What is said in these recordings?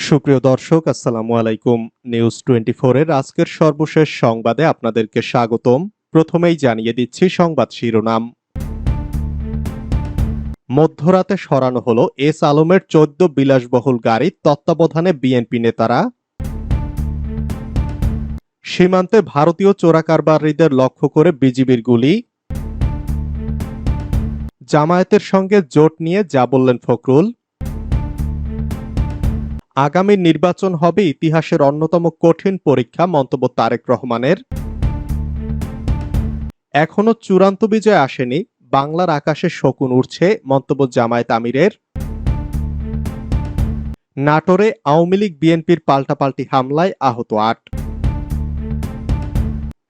সুপ্রিয় দর্শক, আসসালামু আলাইকুম। নিউজ টোয়েন্টি এর আজকের সর্বশেষ সংবাদে আপনাদেরকে স্বাগতম। প্রথমেই জানিয়ে দিচ্ছি সংবাদ শিরোনাম। মধ্যরাতে সরানো হলো এস আলমের চোদ্দ বিলাসবহুল গাড়ি তত্ত্বাবধানে বিএনপি নেতারা। সীমান্তে ভারতীয় চোরাকারবারীদের লক্ষ্য করে বিজিবির গুলি। জামায়াতের সঙ্গে জোট নিয়ে যা বললেন ফখরুল। আগামী নির্বাচন হবে ইতিহাসের অন্যতম কঠিন পরীক্ষা, মন্তব্য তারেক রহমানের। এখনও চূড়ান্ত বিজয় আসেনি, বাংলার আকাশে শকুন উঠছে মন্তব্য জামায়াত আমিরের। নাটোরে আওয়ামী লীগ বিএনপির পাল্টাপাল্টি হামলায় আহত আট।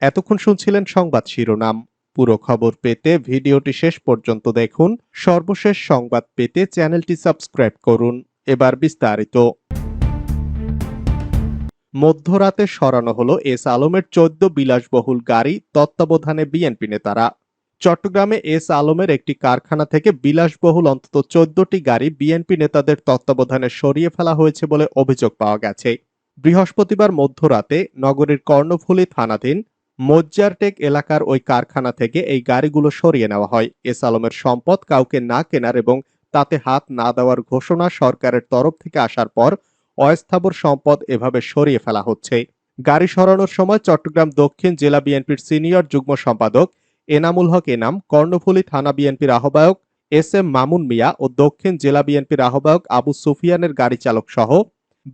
এতক্ষণ শুনছিলেন সংবাদ শিরোনাম। পুরো খবর পেতে ভিডিওটি শেষ পর্যন্ত দেখুন। সর্বশেষ সংবাদ পেতে চ্যানেলটি সাবস্ক্রাইব করুন। এবার বিস্তারিত। মধ্যরাতে সরানো হলো এস আলমের চোদ্দ বিলাসবহুল গাড়ি তত্ত্বাবধানে বিএনপি নেতারা। চট্টগ্রামে এস আলমের একটি কারখানা থেকে বিলাসবহুল অন্তত চোদ্দটি গাড়ি বিএনপি নেতাদের তত্ত্বাবধানে সরিয়ে ফেলা হয়েছে বলে অভিযোগ পাওয়া গেছে। বৃহস্পতিবার মধ্যরাতে নগরীর কর্ণফুলী থানাধীন মজ্জারটেক এলাকার ওই কারখানা থেকে এই গাড়িগুলো সরিয়ে নেওয়া হয়। এস আলমের সম্পদ কাউকে না কেনার এবং তাতে হাত না দেওয়ার ঘোষণা সরকারের তরফ থেকে আসার পর অস্থাবর সম্পদ এভাবে সরিয়ে ফেলা হচ্ছে। গাড়ি সরানোর সময় চট্টগ্রাম দক্ষিণ জেলা বিএনপির সিনিয়র যুগ্ম সম্পাদক এনামুল হক এনাম, কর্ণফুলী থানা বিএনপির আহ্বায়ক এস এম মামুন মিয়া ও দক্ষিণ জেলা বিএনপির আহ্বায়ক আবু সুফিয়ানের গাড়ি চালক সহ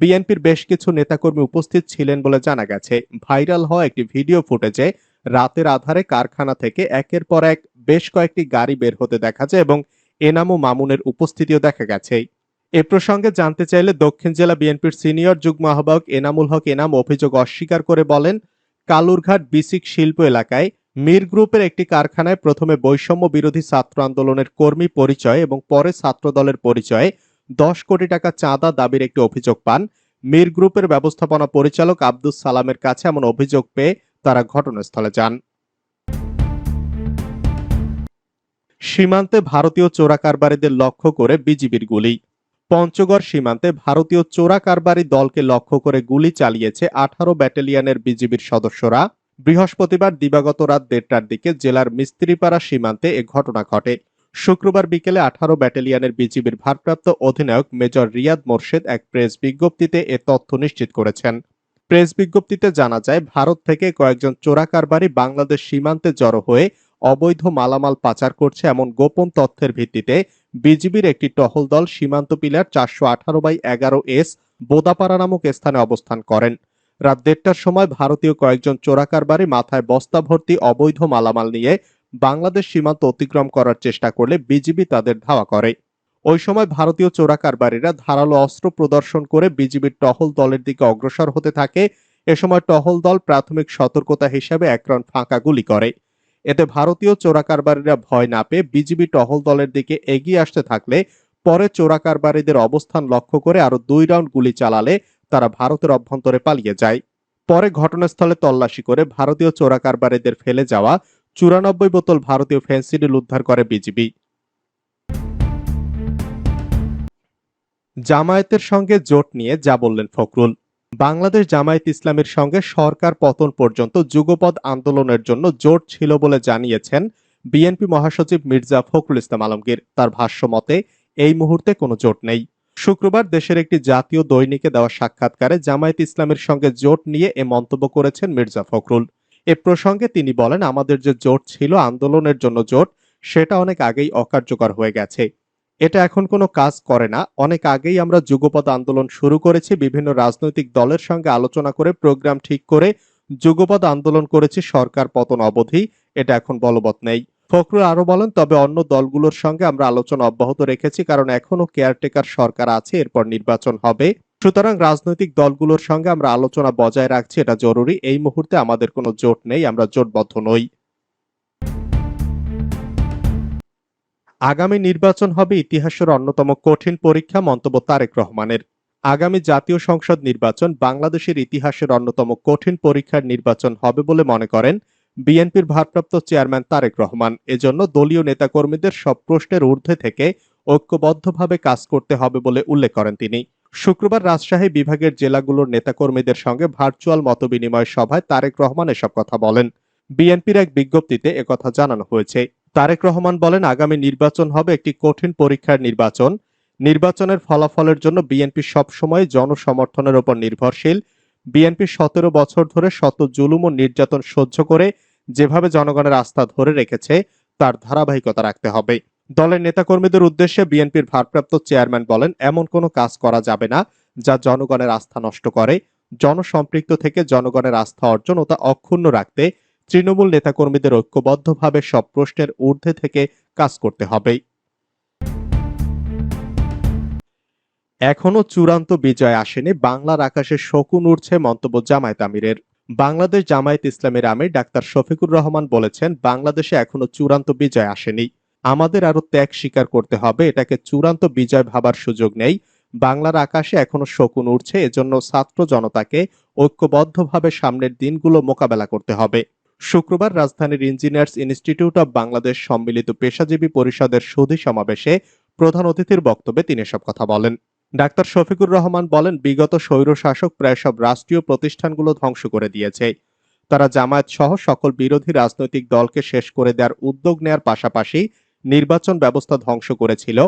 বিএনপির বেশ কিছু নেতাকর্মী উপস্থিত ছিলেন বলে জানা গেছে। ভাইরাল হওয়া একটি ভিডিও ফুটেজে রাতের আধারে কারখানা থেকে একের পর এক বেশ কয়েকটি গাড়ি বের হতে দেখা যায় এবং এনাম মামুনের উপস্থিতিও দেখা গেছে। এ প্রসঙ্গে জানতে চাইলে দক্ষিণ জেলা বিএনপির সিনিয়র যুগ্ম আহ্বায়ক এনামুল হক এনাম অভিযোগ অস্বীকার করে বলেন, কালুরঘাট বিসিক শিল্প এলাকায় মির গ্রুপের একটি কারখানায় প্রথমে বৈষম্য বিরোধী ছাত্র আন্দোলনের কর্মী পরিচয় এবং পরে ছাত্র দলের পরিচয়ে দশ কোটি টাকা চাঁদা দাবির একটি অভিযোগ পান। মির গ্রুপের ব্যবস্থাপনা পরিচালক আব্দুস সালামের কাছে এমন অভিযোগ পেয়ে তারা ঘটনাস্থলে যান। সীমান্তে ভারতীয় চোরা কারবারিদের লক্ষ্য করে বিজিবির গুলি। পঞ্চগড় সীমান্তে ভারতীয় চোরা কারবারি দলকে লক্ষ্য করে গুলি চালিয়েছে আঠারো ব্যাটালিয়নের বিজিবির সদস্যরা। বৃহস্পতিবার দিবাগত রাত দেড়টার দিকে জেলার মিস্ত্রিপাড়া সীমান্তে এ ঘটনা ঘটে। শুক্রবার বিকেলে আঠারো ব্যাটালিয়নের বিজিবির ভারপ্রাপ্ত অধিনায়ক মেজর রিয়াদ মোর্শেদ এক প্রেস বিজ্ঞপ্তিতে এ তথ্য নিশ্চিত করেছেন। প্রেস বিজ্ঞপ্তিতে জানা যায়, ভারত থেকে কয়েকজন চোরা কারবারি বাংলাদেশ সীমান্তে জড়ো হয়ে অবৈধ মালামাল পাচার করছে এমন গোপন তথ্যের ভিত্তিতে বিজিবির একটি টহল দল সীমান্ত পিলার চারশো আঠারো বাই এগারো এস বোদাপাড়া নামক স্থানে অবস্থান করেন। রাত দেড়টার সময় ভারতীয় কয়েকজন চোরাকারবারি মাথায় বস্তা ভর্তি অবৈধ মালামাল নিয়ে বাংলাদেশ সীমান্ত অতিক্রম করার চেষ্টা করলে বিজিবি তাদের ধাওয়া করে। ওই সময় ভারতীয় চোরাকারবারিরা ধারালো অস্ত্র প্রদর্শন করে বিজিবির টহল দলের দিকে অগ্রসর হতে থাকে। এ সময় টহল দল প্রাথমিক সতর্কতা হিসাবে এক রাউন্ড ফাঁকা গুলি করে। এতে ভারতীয় চোরাকারবারিরা ভয় না পেয়ে বিজিবি টহল দলের দিকে এগিয়ে আসতে থাকলে পরে চোরাকারবারিদের অবস্থান লক্ষ্য করে আরও দুই রাউন্ড গুলি চালালে তারা ভারতের অভ্যন্তরে পালিয়ে যায়। পরে ঘটনাস্থলে তল্লাশি করে ভারতীয় চোরাকারবারিদের ফেলে যাওয়া চুরানব্বই বোতল ভারতীয় ফেন্সিডিল উদ্ধার করে বিজিবি। জামায়াতের সঙ্গে জোট নিয়ে যা বললেন ফখরুল। বাংলাদেশ জামায়াত ইসলামের সঙ্গে সরকার পতন পর্যন্ত যুগপদ আন্দোলনের জন্য জোট ছিল বলে জানিয়েছেন বিএনপি মহাসচিব মির্জা ফখরুল ইসলাম আলমগীর। তার ভাষ্য মতে, এই মুহূর্তে কোনো জোট নেই। শুক্রবার দেশের একটি জাতীয় দৈনিকে দেওয়া সাক্ষাৎকারে জামায়াত ইসলামের সঙ্গে জোট নিয়ে এ মন্তব্য করেছেন মির্জা ফখরুল। এ প্রসঙ্গে তিনি বলেন, আমাদের যে জোট ছিল আন্দোলনের জন্য জোট, সেটা অনেক আগেই অকার্যকর হয়ে গেছে। এটা এখন কোনো কাজ করে না। অনেক আগেই আমরা যুগপদ আন্দোলন শুরু করেছি, বিভিন্ন রাজনৈতিক দলের সঙ্গে আলোচনা করে, প্রোগ্রাম ঠিক করে যুগপদ আন্দোলন করেছি, সরকার পতন অবধি। এটা এখন বলবৎ নেই। ফখরুল আরও বলেন, তবে অন্য দলগুলোর সঙ্গে আমরা আলোচনা অব্যাহত রেখেছি, কারণ এখনও কেয়ারটেকার সরকার আছে, এরপর নির্বাচন হবে। সুতরাং রাজনৈতিক দলগুলোর সঙ্গে আমরা আলোচনা বজায় রাখছি, এটা জরুরি। এই মুহূর্তে আমাদের কোনো জোট নেই, আমরা জোটবদ্ধ নই। আগামী নির্বাচন হবে ইতিহাসের অন্যতম কঠিন পরীক্ষা, মন্তব্য তারেক রহমানের। আগামী জাতীয় সংসদ নির্বাচন বাংলাদেশের ইতিহাসের অন্যতম কঠিন পরীক্ষার নির্বাচন হবে বলে মনে করেন বিএনপির ভারপ্রাপ্ত চেয়ারম্যান তারেক রহমান। এজন্য দলীয় নেতাকর্মীদের সব প্রশ্নের ঊর্ধ্বে থেকে ঐক্যবদ্ধভাবে কাজ করতে হবে বলে উল্লেখ করেন তিনি। শুক্রবার রাজশাহী বিভাগের জেলাগুলোর নেতাকর্মীদের সঙ্গে ভার্চুয়াল মতবিনিময় সভায় তারেক রহমান এসব কথা বলেন। বিএনপির এক বিজ্ঞপ্তিতে একথা জানানো হয়েছে। তারেক রহমান বলেন, আগামী নির্বাচন হবে একটি কঠিন পরীক্ষার নির্বাচন। নির্বাচনের ফলাফলের জন্য বিএনপি সবসময় জনসমর্থনের উপর নির্ভরশীল। বিএনপি সতেরো বছর ধরে শত জুলুম ও নির্যাতন সহ্য করে যেভাবে জনগণের আস্থা ধরে রেখেছে, তার ধারাবাহিকতা রাখতে হবে। দলের নেতাকর্মীদের উদ্দেশ্যে বিএনপির ভারপ্রাপ্ত চেয়ারম্যান বলেন, এমন কোনো কাজ করা যাবে না যা জনগণের আস্থা নষ্ট করে। জনসম্পৃক্ত থেকে জনগণের আস্থা অর্জন ও তা অক্ষুণ্ণ রাখতে তৃণমূল নেতাকর্মীদের ঐক্যবদ্ধভাবে সব প্রশ্নের ঊর্ধ্বে থেকে কাজ করতে হবে। এখনও চূড়ান্ত বিজয় আসেনি। বাংলার আকাশে শকুন উঠছে মন্তব্য জামায়াত আমিরের। বাংলাদেশ জামায়াত ইসলামের আমির ডাক্তার শফিকুর রহমান বলেছেন, বাংলাদেশে এখনও চূড়ান্ত বিজয় আসেনি। আমাদের আরও ত্যাগ স্বীকার করতে হবে, এটাকে চূড়ান্ত বিজয় ভাবার সুযোগ নেই। বাংলার আকাশে এখনও শকুন উঠছে এজন্য ছাত্র জনতাকে ঐক্যবদ্ধভাবে সামনের দিনগুলো মোকাবেলা করতে হবে। শুক্রবার রাজধানীর ইঞ্জিনিয়ার্স ইনস্টিটিউট অব বাংলাদেশ সম্মিলিত পেশাজীবী পরিষদের সুধী সমাবেশে প্রধান অতিথির বক্তব্যে তিনি এসব কথা বলেন। ডাক্তার শফিকুর রহমান বলেন, বিগত স্বৈর শাসক প্রায় সব রাষ্ট্রীয় প্রতিষ্ঠানগুলো ধ্বংস করে দিয়েছে। তারা জামায়াত সহ সকল বিরোধী রাজনৈতিক দলকে শেষ করে দেওয়ার উদ্যোগ নেয়ার পাশাপাশি নির্বাচন ব্যবস্থা ধ্বংস করেছিল।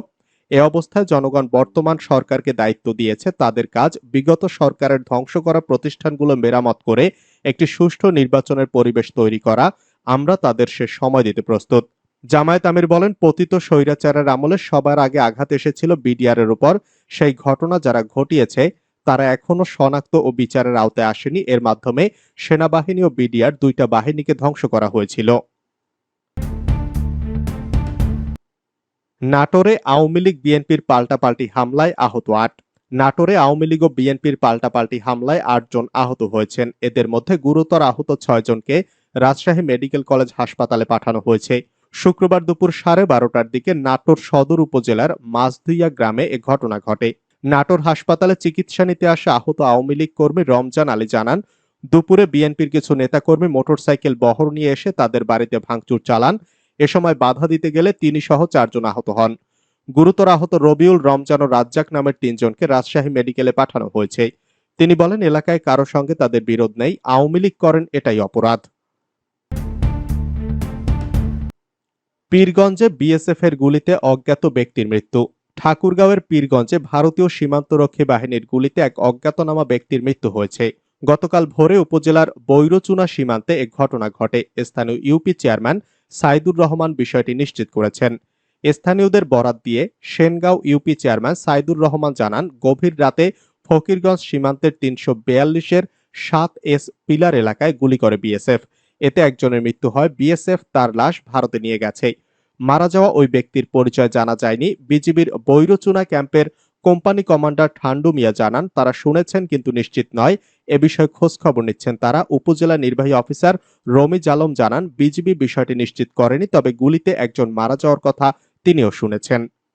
এ অবস্থায় জনগণ বর্তমান সরকারকে দায়িত্ব দিয়েছে। তাদের কাজ বিগত সরকারের ধ্বংস করা প্রতিষ্ঠানগুলো মেরামত করে একটি সুষ্ঠু নির্বাচনের পরিবেশ তৈরি করা। আমরা তাদের সে সময় দিতে প্রস্তুত। জামায়াত আমির বলেন, পতিত স্বৈরাচারের আমলে সবার আগে আঘাত এসেছিল বিডিআর এর উপর। সেই ঘটনা যারা ঘটিয়েছে, তারা এখনও শনাক্ত ও বিচারের আওতায় আসেনি। এর মাধ্যমে সেনাবাহিনী ও বিডিআর দুইটা বাহিনীকে ধ্বংস করা হয়েছিল। নাটোরে আওয়ামী লীগ বিএনপির পাল্টাপাল্টি হামলায় আহত আট। নাটোরে আওয়ামী লীগ ও বিএনপির পাল্টাপাল্টি হামলায় আটজন আহত হয়েছেন। এদের মধ্যে গুরুতর আহত ছয়জনকে রাজশাহী মেডিকেল কলেজ হাসপাতালে পাঠানো হয়েছে। শুক্রবার দুপুর সাড়ে বারোটার দিকে নাটোর সদর উপজেলার মাছদুইয়া গ্রামে এ ঘটনা ঘটে। নাটোর হাসপাতালে চিকিৎসা নিতে আসা আহত আওয়ামী লীগ কর্মী রমজান আলী জানান, দুপুরে বিএনপির কিছু নেতাকর্মী মোটরসাইকেল বহর নিয়ে এসে তাদের বাড়িতে ভাঙচুর চালান। এ সময় বাধা দিতে গেলে তিনি সহ চারজন আহত হন। গুরুতর আহত রবিউল রমজান ও রাজ্জাক নামের তিনজনকে রাজশাহী মেডিকেলে পাঠানো হয়েছে। তিনি বলেন, এলাকায় কারও সঙ্গে তাদের বিরোধ নেই, আওয়ামী লীগ করেন এটাই অপরাধ। পীরগঞ্জে বিএসএফ এর গুলিতে অজ্ঞাত ব্যক্তির মৃত্যু। ঠাকুরগাঁওয়ের পীরগঞ্জে ভারতীয় সীমান্তরক্ষী বাহিনীর গুলিতে এক অজ্ঞাতনামা ব্যক্তির মৃত্যু হয়েছে। গতকাল ভোরে উপজেলার বৈরচুনা সীমান্তে এক ঘটনা ঘটে। স্থানীয় ইউপি চেয়ারম্যান সাইদুর রহমান বিষয়টি নিশ্চিত করেছেন। স্থানীয়দের বরাত দিয়ে সেনগাঁও ইউপি চেয়ারম্যান সাইদুর রহমান জানান, গভীর রাতে ফকিরগঞ্জ সীমান্তের তিনশো বিয়াল্লিশের সাত এস পিলার এলাকায় গুলি করে বিএসএফ। এতে একজনের মৃত্যু হয়, বিএসএফ তার লাশ ভারতে নিয়ে গেছে। মারা যাওয়া ওই ব্যক্তির পরিচয় জানা যায়নি। বিজিবির বৈরচুনা ক্যাম্পের কোম্পানি কমান্ডার ঠান্ডু মিয়া জানান, তারা শুনেছেন কিন্তু নিশ্চিত নয়। এ বিষয়ে খোঁজ খবর নিচ্ছেন তারা। উপজেলা নির্বাহী অফিসার রমিজ আলম জানান, বিজিবি বিষয়টি নিশ্চিত করেনি, তবে গুলিতে একজন মারা যাওয়ার কথা তিনিও শুনেছেন।